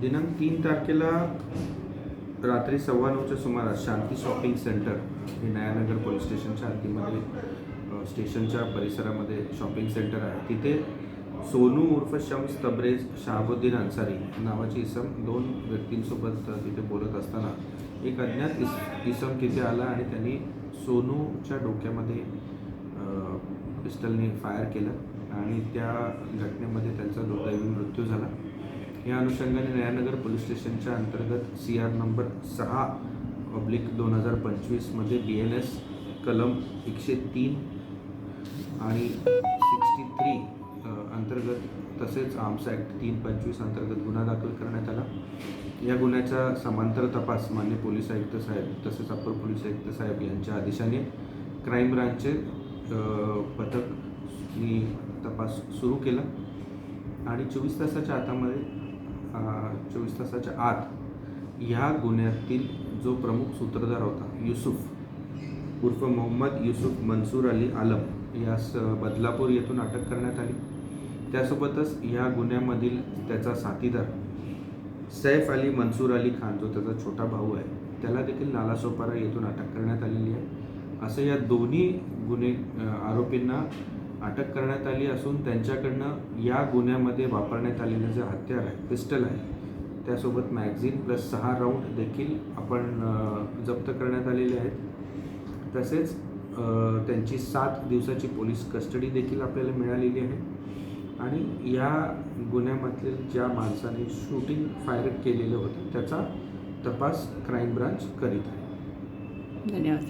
दिनांक तीन तारखेला रात्री सव्वा नऊच्या सुमारास शांती शॉपिंग सेंटर हे नयानगर पोलीस स्टेशनच्या हद्दीमध्ये स्टेशनच्या परिसरामध्ये शॉपिंग सेंटर आहे. तिथे सोनू उर्फ शम्स तब्रेज शहाबुद्दीन अन्सारी नावाची इसम दोन व्यक्तींसोबत तिथे बोलत असताना एक अज्ञात इस इसम तिथे आला आणि त्यांनी सोनूच्या डोक्यामध्ये पिस्टलने फायर केलं आणि त्या घटनेमध्ये त्यांचा दुर्दैवी मृत्यू झाला. या अनुषंगाने नयानगर पोलीस स्टेशनच्या अंतर्गत सी आर नंबर सहा पब्लिक दोन हजार पंचवीसमध्ये बी एन एस कलम एकशे तीन आणि सिक्स्टी थ्री अंतर्गत तसेच आर्म्स ॲक्ट तीन पंचवीस अंतर्गत गुन्हा दाखल करण्यात आला. या गुन्ह्याचा समांतर तपास मान्य पोलीस आयुक्त साहेब तसेच अप्पर पोलीस आयुक्त साहेब यांच्या आदेशाने क्राईम ब्रांचचे पथकनी तपास सुरू केला. आणि चोवीस तासाच्या आतामध्ये चोवीस तासाच्या आत ह्या गुन्ह्यातील जो प्रमुख सूत्रधार होता युसुफ उर्फ मोहम्मद युसुफ मनसूर अली आलम यास बदलापूर येथून अटक करण्यात आली. त्यासोबतच ह्या गुन्ह्यामधील त्याचा साथीदार सैफ अली मनसूर अली खान जो त्याचा छोटा भाऊ आहे त्याला देखील नालासोपारा येथून अटक करण्यात आलेली आहे. असं या दोन्ही गुन्हे आरोपींना अटक करण्यात आली असून त्यांच्याकडनं या गुन्ह्यामध्ये वापरण्यात आलेलं जे हत्यार आहे पिस्टल आहे त्यासोबत मॅगझिन प्लस सहा राऊंड देखील आपण जप्त करण्यात आलेले आहेत. तसेच त्यांची सात दिवसाची पोलीस कस्टडी देखील आपल्याला मिळालेली आहे. आणि या गुन्ह्यामधील ज्या माणसाने शूटिंग फायर केलेलं होतं त्याचा तपास क्राईम ब्रांच करीत आहे. धन्यवाद.